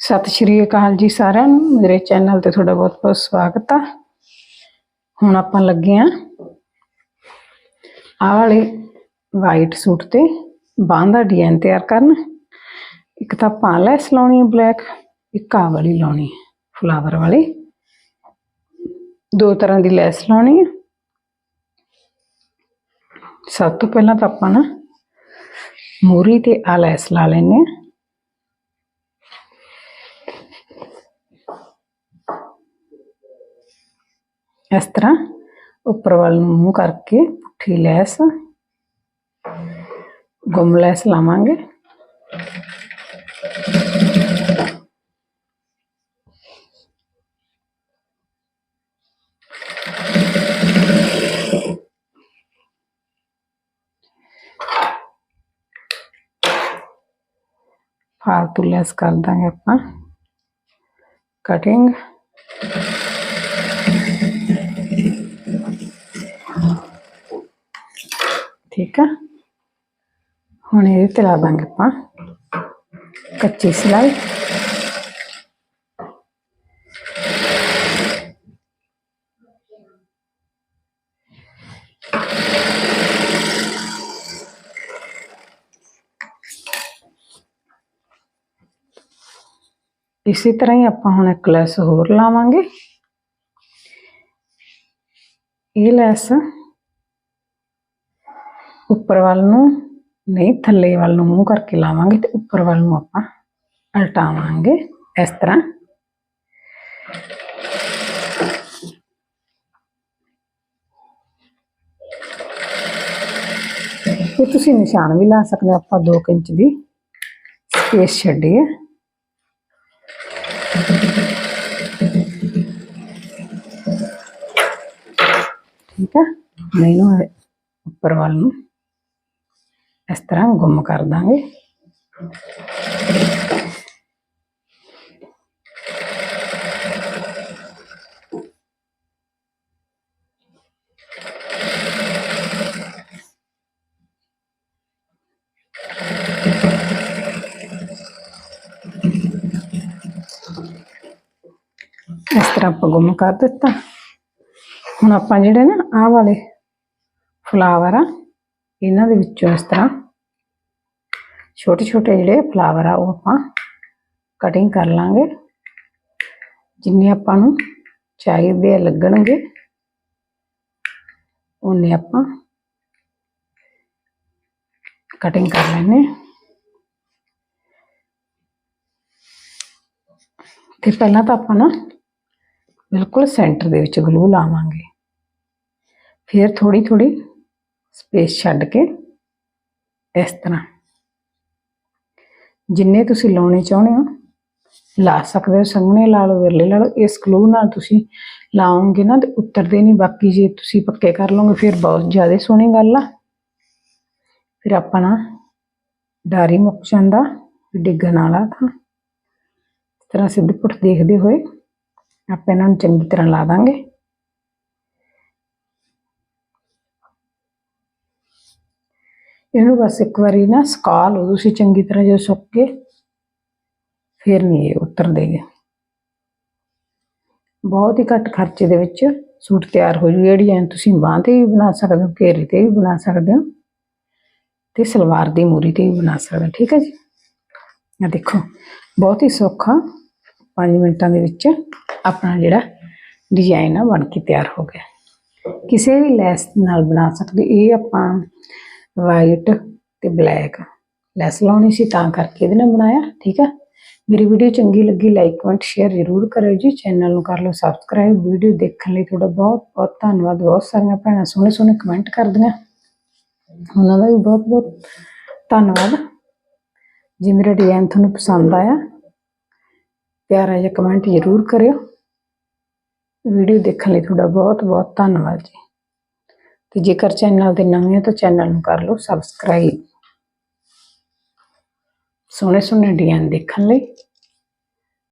ਸਤਿ ਸ਼੍ਰੀ ਅਕਾਲ ਜੀ ਸਾਰਿਆਂ ਨੂੰ। ਮੇਰੇ ਚੈਨਲ ਤੇ ਤੁਹਾਡਾ ਬਹੁਤ ਬਹੁਤ ਸਵਾਗਤ ਆ। ਹੁਣ ਆਪਾਂ ਲੱਗੇ ਆ ਆਹ ਵਾਲੇ ਵਾਈਟ ਸੂਟ ਤੇ ਬਾਂਹ ਦਾ ਡਿਜ਼ਾਈਨ ਤਿਆਰ ਕਰਨ। ਇੱਕ ਤਾਂ ਆਪਾਂ ਲੈਸ ਲਾਉਣੀ ਹੈ ਬਲੈਕ ਇੱਕ ਆਹ ਵਾਲੀ ਲਾਉਣੀ ਹੈ ਫਲਾਵਰ ਵਾਲੀ। ਦੋ ਤਰ੍ਹਾਂ ਦੀ ਲੈਸ ਲਾਉਣੀ ਹੈ ਸਭ ਤੋਂ ਪਹਿਲਾਂ ਤਾਂ ਆਪਾਂ ਨਾ ਮੂਰੀ ਤੇ ਆ ਲੈਸ ਲਾ ਲੈਨੇ ਆ। ਇਸ ਤਰ੍ਹਾਂ ਉੱਪਰ ਵੱਲ ਨੂੰ ਮੂੰਹ ਕਰਕੇ ਪੁੱਠੀ ਲੈਸ ਗੁੰਮ ਲੈਸ ਲਾਵਾਂਗੇ ਫਾਲਤੂ ਲੈਸ ਕਰ ਦਾਂਗੇ ਆਪਾਂ ਕਟਿੰਗ ਠੀਕ ਆ ਹੁਣ ਇਹ ਤੇ ਲਾ ਦਾਂਗੇ ਆਪਾਂ ਕੱਚੀ ਸਿਲਾਈ ਇਸੇ ਤਰ੍ਹਾਂ ਹੀ ਆਪਾਂ ਹੁਣ ਇੱਕ ਲੈਸ ਹੋਰ ਲਾਵਾਂਗੇ ਇਹ ਲੈਸ ਉੱਪਰ ਵੱਲ ਨੂੰ, ਨਹੀਂ, ਥੱਲੇ ਵੱਲ ਨੂੰ ਮੂੰਹ ਕਰਕੇ ਲਾਵਾਂਗੇ ਤੇ ਉੱਪਰ ਵੱਲ ਨੂੰ ਆਪਾਂ ਉਲਟਾਵਾਂਗੇ, ਇਸ ਤਰ੍ਹਾਂ। ਇਹ ਤੁਸੀਂ ਨਿਸ਼ਾਨ ਵੀ ਲਾ ਸਕਦੇ ਹੋ, ਆਪਾਂ 2 ਇੰਚ ਦੀ ਸਪੇਸ ਛੱਡੀ ਹੈ ਠੀਕ ਹੈ ਮੈਨੂੰ ਇਹ ਉੱਪਰ ਵੱਲ ਨੂੰ। ਇਸ ਤਰ੍ਹਾਂ ਗੁੰਮ ਕਰ ਦਾਂਗੇ। ਇਸ ਤਰ੍ਹਾਂ ਆਪਾਂ ਗੁੰਮ ਕਰ ਦਿੱਤਾ। ਹੁਣ ਆਪਾਂ ਜਿਹੜੇ ਨਾ ਆਹ ਵਾਲੇ ਫਲਾਵਰ ਆ, ਇਹਨਾਂ ਦੇ ਵਿੱਚੋਂ ਇਸ ਤਰ੍ਹਾਂ ਛੋਟੇ ਛੋਟੇ ਜਿਹੜੇ ਫਲਾਵਰ ਆ, ਉਹ ਆਪਾਂ ਕਟਿੰਗ ਕਰ ਲਾਂਗੇ। ਜਿੰਨੇ ਆਪਾਂ ਨੂੰ ਚਾਹੀਦੇ ਆ ਲੱਗਣਗੇ, ਉਹਨੇ ਆਪਾਂ ਕਟਿੰਗ ਕਰ ਲੈਣੇ ਤੇ ਪਹਿਲਾਂ ਤਾਂ ਆਪਾਂ ਨਾ ਬਿਲਕੁਲ ਸੈਂਟਰ ਦੇ ਵਿੱਚ ਗਲੂ ਲਾਵਾਂਗੇ। ਫਿਰ ਥੋੜੀ ਥੋੜੀ ਸਪੇਸ ਛੱਡ ਕੇ ਇਸ ਤਰ੍ਹਾਂ। ਜਿੰਨੇ ਤੁਸੀਂ ਲਾਉਣੇ ਚਾਹੁੰਦੇ ਹੋ, ਲਾ ਸਕਦੇ ਹੋ, ਸੰਘਣੇ ਲਾ ਲਓ, ਵਿਰਲੇ ਲਾ ਲਓ। ਇਸ ਗਲੂ ਨਾਲ ਤੁਸੀਂ ਲਾਓਗੇ ਨਾ ਤੇ ਉਤਰਦੇ ਨਹੀਂ। ਬਾਕੀ ਜੇ ਤੁਸੀਂ ਪੱਕੇ ਕਰ ਲਓਗੇ, ਫਿਰ ਬਹੁਤ ਜ਼ਿਆਦਾ ਸੋਹਣੀ ਗੱਲ ਆ। ਫਿਰ ਆਪਾਂ ਨਾ ਡਾਰੀ ਮੁੱਕ ਜਾਂਦਾ, ਡਿੱਗਣ ਵਾਲਾ ਤਾਂ। ਇਸ ਤਰ੍ਹਾਂ ਸਿੱਧ ਪੁੱਠ ਦੇਖਦੇ ਹੋਏ ਆਪਾਂ ਇਹਨਾਂ ਨੂੰ ਚੰਗੀ ਤਰ੍ਹਾਂ ਲਾ ਦਾਂਗੇ। ਇਹਨੂੰ ਬਸ ਇੱਕ ਵਾਰੀ ਨਾ ਸੁਕਾ ਲਓ ਤੁਸੀਂ ਚੰਗੀ ਤਰ੍ਹਾਂ ਜਦੋਂ ਸੁੱਕ ਗਏ। ਫਿਰ ਨਹੀਂ ਇਹ ਉਤਰ ਉਤਰਦੇਗੇ ਬਹੁਤ ਹੀ ਘੱਟ ਖਰਚੇ ਦੇ ਵਿੱਚ ਸੂਟ ਤਿਆਰ ਹੋ ਜੂ। ਜਿਹੜੀ ਤੁਸੀਂ ਬਾਂਹ ਤੇ ਵੀ ਬਣਾ ਸਕਦੇ ਹੋ, ਘੇਰੇ ਤੇ ਵੀ ਬਣਾ ਸਕਦੇ ਹੋ ਤੇ ਸਲਵਾਰ ਦੀ ਮੂਰੀ ਤੇ ਵੀ ਬਣਾ ਸਕਦੇ ਹੋ। ਠੀਕ ਹੈ ਜੀ? ਆ ਦੇਖੋ, ਬਹੁਤ ਹੀ ਸੌਖਾ 5 ਮਿੰਟਾਂ ਦੇ ਵਿੱਚ ਆਪਣਾ ਜਿਹੜਾ ਡਿਜ਼ਾਈਨ ਆ ਬਣ ਕੇ ਤਿਆਰ ਹੋ ਗਿਆ। ਕਿਸੇ ਵੀ ਲੈਸ ਨਾਲ ਬਣਾ ਸਕਦੇ ਇਹ ਆਪਾਂ ਵਾਈਟ ਤੇ ਬਲੈਕ ਲੈਸ ਲਾਉਣੀ ਸੀ ਤਾਂ ਕਰਕੇ ਇਹਦੇ ਨਾਲ ਬਣਾਇਆ, ਠੀਕ ਹੈ ਮੇਰੀ ਵੀਡੀਓ ਚੰਗੀ ਲੱਗੀ ਲਾਈਕ ਕਮੈਂਟ ਸ਼ੇਅਰ ਜ਼ਰੂਰ ਕਰਿਓ ਜੀ। ਚੈਨਲ ਨੂੰ ਕਰ ਲਓ ਸਬਸਕ੍ਰਾਈਬ ਵੀਡੀਓ ਦੇਖਣ ਲਈ ਤੁਹਾਡਾ ਬਹੁਤ ਬਹੁਤ ਧੰਨਵਾਦ। ਬਹੁਤ ਸਾਰੀਆਂ ਭੈਣਾਂ ਸੋਹਣੇ ਸੋਹਣੇ ਕਮੈਂਟ ਕਰਦੀਆਂ। ਉਹਨਾਂ ਦਾ ਵੀ ਬਹੁਤ ਬਹੁਤ ਧੰਨਵਾਦ। ਜੇ ਮੇਰਾ ਡਿਜ਼ਾਈਨ ਤੁਹਾਨੂੰ ਪਸੰਦ ਆਇਆ, ਪਿਆਰਾ ਜਿਹਾ ਕਮੈਂਟ ਜ਼ਰੂਰ ਕਰਿਓ। ਵੀਡੀਓ ਦੇਖਣ ਲਈ ਤੁਹਾਡਾ ਬਹੁਤ ਬਹੁਤ ਧੰਨਵਾਦ ਜੀ। ਤੇ ਜੇਕਰ ਚੈਨਲ ਦੇ ਨਵੇਂ ਹੋ ਤਾਂ ਚੈਨਲ ਨੂੰ ਕਰ ਲਓ ਸਬਸਕ੍ਰਾਈਬ ਸੋਹਣੇ ਸੋਹਣੇ ਡਿਜ਼ਾਈਨ ਦੇਖਣ ਲਈ।